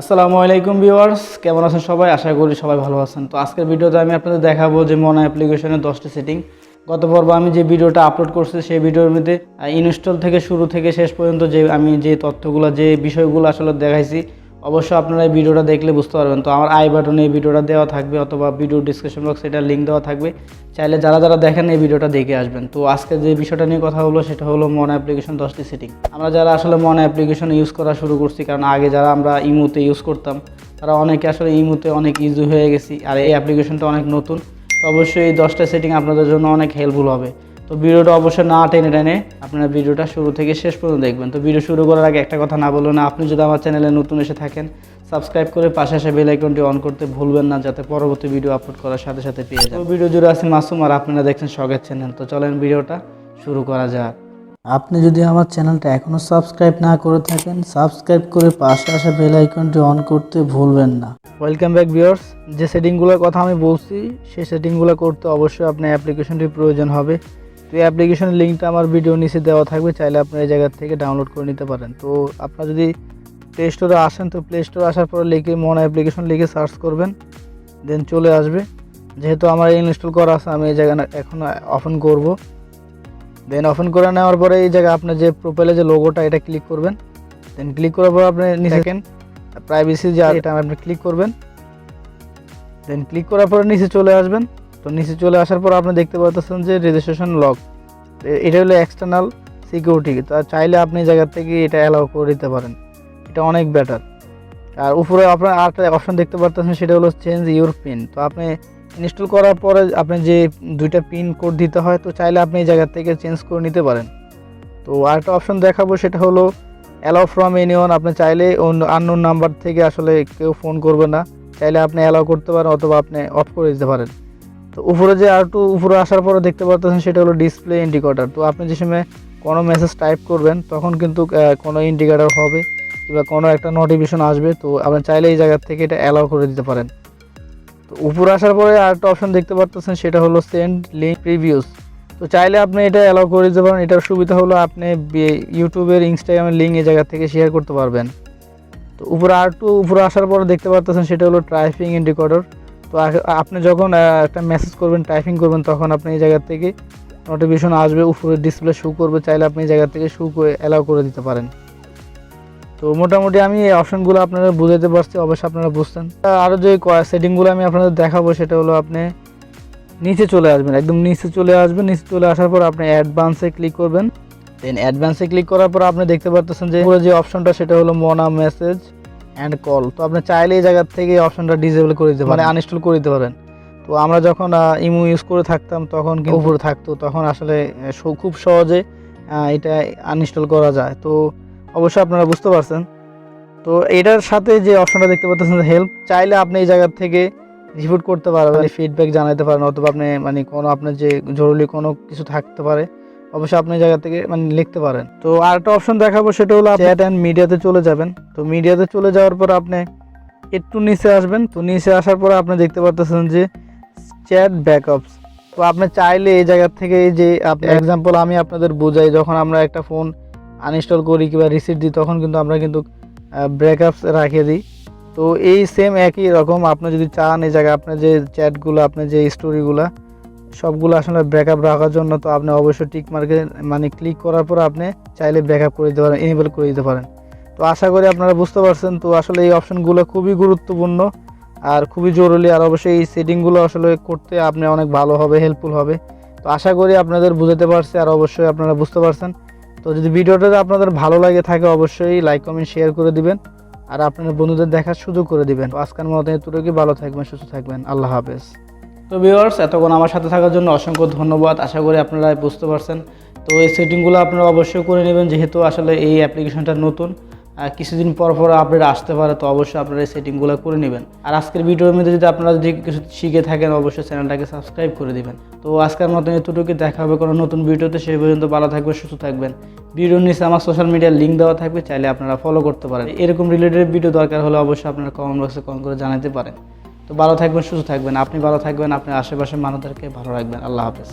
আসসালামু আলাইকুম ভিউয়ার্স, কেমন আছেন সবাই? আশা করি সবাই ভালো আছেন। তো আজকের ভিডিওতে আমি আপনাদের দেখাবো যে মনা অ্যাপ্লিকেশনের দশটি সেটিং গত পর্ব আমি যে ভিডিওটা আপলোড করছি, সেই ভিডিওর মধ্যে ইনস্টল থেকে শুরু থেকে শেষ পর্যন্ত যে আমি যে তথ্যগুলো, যে বিষয়গুলো আসলে দেখাইছি অবশ্যই আপনারা এই ভিডিওটা দেখলে বুঝতে পারবেন। তো আমার আই বাটনে এই ভিডিওটা দেওয়া থাকবে অথবা ভিডিও ডিসক্রিপশন বক্সে এটার লিঙ্ক দেওয়া থাকবে। চাইলে যারা যারা দেখেন এই ভিডিওটা দেখে আসবেন। তো আজকে যে বিষয়টা নিয়ে কথা হলো সেটা হলো মন অ্যাপ্লিকেশন দশটি সেটিং আমরা যারা আসলে মন অ্যাপ্লিকেশন ইউজ করা শুরু করছি, কারণ আগে যারা আমরা ইমুতে ইউজ করতাম, তারা অনেকে আসলে ইমুতে অনেক ইজি হয়ে গেছি, আর এই অ্যাপ্লিকেশনটা অনেক নতুন। তো অবশ্যই এই দশটা সেটিং আপনাদের জন্য অনেক হেল্পফুল হবে। তো ভিডিওটা অবশ্যই না টেনে টেনে আপনারা ভিডিওটা শুরু থেকে শেষ পর্যন্ত দেখবেন। তো ভিডিও শুরু করার আগে একটা কথা না বলুন না আপনি যদি আমার চ্যানেলে নতুন এসে থাকেন সাবস্ক্রাইব করে পাশে আসে বেল আইকনটি অন করতে ভুলবেন না যাতে পরবর্তী ভিডিও আপলোড করার সাথে সাথে পেয়ে যান। তো ভিডিও জুড়ে আছে মাসুম আর আপনারা দেখছেন শখের চ্যানেল। তো চলেন ভিডিওটা শুরু করা যাক। আপনি যদি আমার চ্যানেলটা এখনও সাবস্ক্রাইব না করে থাকেন সাবস্ক্রাইব করে পাশে আসা বেল আইকনটি অন করতে ভুলবেন না। ওয়েলকাম ব্যাক ভিউয়ার্স যে সেটিংগুলোর কথা আমি বলছি সেই সেটিংগুলো করতে অবশ্যই আপনার অ্যাপ্লিকেশনটির প্রয়োজন হবে। তো এই অ্যাপ্লিকেশনের লিঙ্কটা আমার ভিডিও নিচে দেওয়া থাকবে চাইলে আপনার এই জায়গা থেকে ডাউনলোড করে নিতে পারেন। তো আপনারা যদি প্লে স্টোরে আসেন তো প্লে স্টোরে আসার পর লিখে মন অ্যাপ্লিকেশন লিখে সার্চ করবেন দেন চলে আসবে। যেহেতু আমার ইনস্টল করা আছে আমি এই জায়গা এখন ওপেন করব। দেন ওপেন করে নেওয়ার পরে এই জায়গায় আপনার যে প্রোফাইলে যে লোগোটা এটা ক্লিক করবেন। দেন ক্লিক করার পর আপনি নিচে প্রাইভেসি যে এটা আপনি ক্লিক করবেন। দেন ক্লিক করার পরে নিচে চলে আসবেন। তো নিচে চলে আসার পর আপনি দেখতে পাচ্ছেন যে রেজিস্ট্রেশন লক এটা হলো এক্সটার্নাল সিকিউরিটি তো চাইলে আপনি জায়গা থেকে এটা অ্যালাউ করে দিতে পারেন। এটা অনেক বেটার আর উপরে আপনার আরেকটা অপশন দেখতে পাচ্ছেন সেটা হলো চেঞ্জ ইউর পিন তো আপনি ইনস্টল করার পরে আপনি যে দুইটা পিন কোড দিতে হয়, তো চাইলে আপনি এই জায়গা থেকে চেঞ্জ করে নিতে পারেন। তো আরেকটা অপশন দেখাবো, সেটা হলো অ্যালাউ ফ্রম এনিওয়ান আপনি চাইলে অন্য আননোন নাম্বার থেকে আসলে কেউ ফোন করবে না। চাইলে আপনি অ্যালাউ করতে পারেন, অথবা আপনি অফ করে দিতে পারেন। তো উপরে যে আর একটু উপরে আসার পরে দেখতে পাচ্ছেন সেটা হলো ডিসপ্লে ইন্ডিকেটর তো আপনি যে সময় কোনো মেসেজ টাইপ করবেন, তখন কিন্তু কোনো ইন্ডিকেটর হবে কিংবা কোনো একটা নোটিফিকেশন আসবে। তো আপনি চাইলে এই জায়গা থেকে এটা অ্যালাউ করে দিতে পারেন। তো উপরে আসার পরে আর একটা অপশন দেখতে পাচ্ছেন সেটা হলো সেন্ড লিঙ্ক প্রিভিউস তো চাইলে আপনি এটা অ্যালাউ করে দিতে পারেন। এটার সুবিধা হলো আপনি ইউটিউবের, ইনস্টাগ্রামের লিঙ্ক এই জায়গা থেকে শেয়ার করতে পারবেন। তো উপরে আর একটু উপরে আসার পরে দেখতে পাচ্ছেন সেটা হলো ট্রাইপিং ইন্ডিকেটর তো আপনি যখন একটা মেসেজ করবেন টাইপিং করবেন, তখন আপনি এই জায়গা থেকে নোটিফিকেশন আসবে, উপরে ডিসপ্লে শু করবে, চাইলে আপনি এই জায়গা থেকে শু করে অ্যালাউ করে দিতে পারেন। তো মোটামুটি আমি এই অপশনগুলো আপনারা বুঝাতে পারছি, অবশ্যই আপনারা বুঝতেন। আরও যে সেটিংগুলো আমি আপনাদের দেখাবো, সেটা হলো আপনি নিচে চলে আসবেন, একদম নিচে চলে আসবেন, নিচে চলে আসার পর আপনি অ্যাডভান্সে ক্লিক করবেন। দেন অ্যাডভান্সে ক্লিক করার পর আপনি দেখতে পারতেছেন যে যে অপশনটা সেটা হলো মনা মেসেজ অ্যান্ড কল তো আপনি চাইলে এই জায়গার থেকে এই অপশনটা ডিসেবল করে দিতে পারেন। আনইনস্টল করে দিতে পারেন। তো আমরা যখন ইমো ইউজ করে থাকতাম তখন কিন্তু উপরে থাকতো। তখন আসলে খুব সহজে এটা আনইনস্টল করা যায়। তো অবশ্যই আপনারা বুঝতে পারছেন। তো এটার সাথে যে অপশনটা দেখতে পাচ্ছেন হেল্প চাইলে আপনি এই জায়গার থেকে রিপোর্ট করতে পারবেন ফিডব্যাক জানাতে পারেন অথবা আপনি মানে কোনো আপনার যে জরুরি কোনো কিছু থাকতে পারে অবশ্যই আপনি এই জায়গা থেকে মানে লিখতে পারেন। তো আরেকটা অপশন দেখাবো সেটা হলো চ্যাট অ্যান্ড মিডিয়াতে চলে যাবেন। তো মিডিয়াতে চলে যাওয়ার পর আপনি একটু নিচে আসবেন। তো নিচে আসার পর আপনি দেখতে পাচ্ছেন যে চ্যাট ব্যাকআপস তো আপনি চাইলে এই জায়গা থেকে যে আপনি এক্সাম্পল আমি আপনাদের বোঝাই যখন আমরা একটা ফোন আনইনস্টল করি কিংবা রিসিট দিই তখন কিন্তু আমরা কিন্তু ব্রেকআপস রাখিয়ে দিই। তো এই সেম একই রকম আপনি যদি চান এই জায়গায় আপনার যে চ্যাটগুলো আপনার যে স্টোরিগুলো সবগুলো আসলে ব্যাকআপ রাখার জন্য তো আপনি অবশ্যই টিক মার্কে মানে ক্লিক করার পর আপনি চাইলে ব্যাকআপ করে দিতে পারেন এনেবল করে দিতে পারেন। তো আশা করি আপনারা বুঝতে পারছেন, তো আসলে এই অপশনগুলো খুবই গুরুত্বপূর্ণ আর খুবই জরুরি আর অবশ্যই এই সেটিংগুলো আসলে করতে আপনি অনেক ভালো হবে হেল্পফুল হবে। তো আশা করি আপনাদের বুঝাতে পারছি আর অবশ্যই আপনারা বুঝতে পারছেন। তো যদি ভিডিওটা আপনাদের ভালো লাগে থাকে অবশ্যই লাইক কমেন্ট শেয়ার করে দিবেন আর আপনার বন্ধুদের দেখার সুযোগ করে দিবেন। আজকের মতো এতটুকুই, ভালো থাকবেন, সুস্থ থাকবেন, আল্লাহ হাফেজ। তো ভিউয়ার্স এতক্ষণ আমার সাথে থাকার জন্য অসংখ্য ধন্যবাদ। আশা করি আপনারা বুঝতে পারছেন। তো এই সেটিংগুলো আপনারা অবশ্যই করে নেবেন, যেহেতু আসলে এই অ্যাপ্লিকেশনটা নতুন। কিছুদিন পর পর আপডেট আসতে পারে, তো অবশ্যই আপনারা এই সেটিংগুলো করে নেবেন। আর আজকের ভিডিওর মধ্যে যদি আপনারা যদি কিছু শিখে থাকেন, অবশ্যই চ্যানেলটাকে সাবস্ক্রাইব করে দিবেন। তো আজকের মতন এতটুকু দেখা হবে কোনো নতুন ভিডিওতে। সেই পর্যন্ত ভালো থাকবেন, সুস্থ থাকবেন। ভিডিওর নিচে আমার সোশ্যাল মিডিয়ার লিঙ্ক দেওয়া থাকবে, চাইলে আপনারা ফলো করতে পারেন। এরকম রিলেটেড ভিডিও দরকার হলে অবশ্যই আপনারা কমেন্ট বক্সে কমেন্ট করে জানাতে পারেন। তো ভালো থাকবেন, সুস্থ থাকবেন। আপনি ভালো থাকবেন, আপনার আশেপাশের মানুষদেরকে ভালো রাখবেন। আল্লাহ হাফেজ।